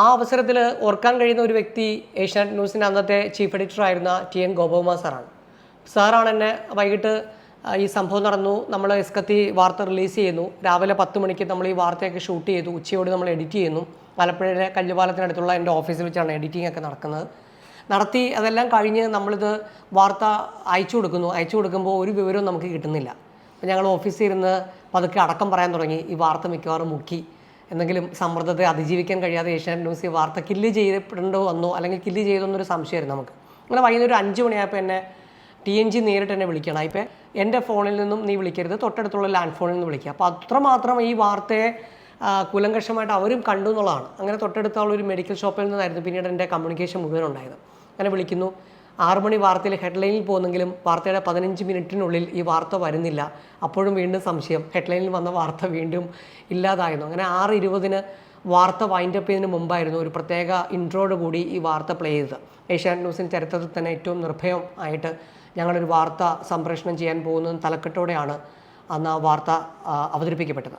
ആ അവസരത്തിൽ ഓർക്കാൻ കഴിയുന്ന ഒരു വ്യക്തി ഏഷ്യാനെറ്റ് ന്യൂസിന്റെ അന്നത്തെ ചീഫ് എഡിറ്റർ ആയിരുന്ന ടി എൻ ഗോപകുമാർ സാറാണ്. സാറാണ് എന്നെ വൈകിട്ട് ഈ സംഭവം നടന്നു. നമ്മൾ എസ്കത്തി വാർത്ത റിലീസ് ചെയ്യുന്നു. രാവിലെ പത്ത് മണിക്ക് നമ്മൾ ഈ വാർത്തയൊക്കെ ഷൂട്ട് ചെയ്തു. ഉച്ചയോട് നമ്മൾ എഡിറ്റ് ചെയ്യുന്നു. ആലപ്പുഴയിലെ കല്ലുപാലത്തിനടുത്തുള്ള എന്റെ ഓഫീസിൽ വെച്ചാണ് എഡിറ്റിംഗ് ഒക്കെ നടക്കുന്നത്. നടത്തി അതെല്ലാം കഴിഞ്ഞ് നമ്മളിത് വാർത്ത അയച്ചു കൊടുക്കുന്നു. അയച്ചു കൊടുക്കുമ്പോൾ ഒരു വിവരവും നമുക്ക് കിട്ടുന്നില്ല. അപ്പോൾ ഞങ്ങൾ ഓഫീസിൽ ഇരുന്ന് പതുക്കെ അടക്കം പറയാൻ തുടങ്ങി. ഈ വാർത്ത മിക്കവാറും മുക്കി. എന്തെങ്കിലും സമ്മർദ്ദത്തെ അതിജീവിക്കാൻ കഴിയാതെ ഏഷ്യാനെറ്റ് ന്യൂസ് വാർത്ത കില്ല് ചെയ്യപ്പെടേണ്ടോ വന്നോ അല്ലെങ്കിൽ കില്ല് ചെയ്തോ എന്നൊരു സംശയമായിരുന്നു നമുക്ക്. അങ്ങനെ വൈകുന്നേരം ഒരു അഞ്ച് മണിയായപ്പോൾ എന്നെ ടി എൻ ജി നേരിട്ട് എന്നെ വിളിക്കണം ഇപ്പം എന്റെ ഫോണിൽ നിന്നും നീ വിളിക്കരുത് തൊട്ടടുത്തുള്ള ലാൻഡ് ഫോണിൽ നിന്ന് വിളിക്കുക. അപ്പോൾ അത്രമാത്രം ഈ വാർത്തയെ കുലങ്കഷമായിട്ട് അവരും കണ്ടു എന്നുള്ളതാണ്. അങ്ങനെ തൊട്ടടുത്തുള്ള ഒരു മെഡിക്കൽ ഷോപ്പിൽ നിന്നായിരുന്നു പിന്നീട് എന്റെ കമ്മ്യൂണിക്കേഷൻ മുഴുവൻ ഉണ്ടായത്. അങ്ങനെ വിളിക്കുന്നു. മണി വാർത്തയിൽ ഹെഡ്ലൈനിൽ പോകുന്നെങ്കിലും വാർത്തയുടെ പതിനഞ്ച് മിനിറ്റിനുള്ളിൽ ഈ വാർത്ത വരുന്നില്ല. അപ്പോഴും വീണ്ടും സംശയം. ഹെഡ്ലൈനിൽ വന്ന വാർത്ത വീണ്ടും ഇല്ലാതായിരുന്നു. അങ്ങനെ ആറ് ഇരുപതിന് വാർത്ത വൈൻഡപ്പ് ചെയ്തതിന് മുമ്പായിരുന്നു ഒരു പ്രത്യേക ഇൻട്രോയോട് കൂടി ഈ വാർത്ത പ്ലേ ചെയ്തത്. ഏഷ്യാനെറ്റ് ന്യൂസിന്റെ ചരിത്രത്തിൽ തന്നെ ഏറ്റവും നിർഭയം ആയിട്ട് ഞങ്ങളൊരു വാർത്ത സംപ്രേഷണം ചെയ്യാൻ പോകുന്ന തലക്കെട്ടോടെയാണ് അന്ന് ആ വാർത്ത അവതരിപ്പിക്കപ്പെട്ടത്.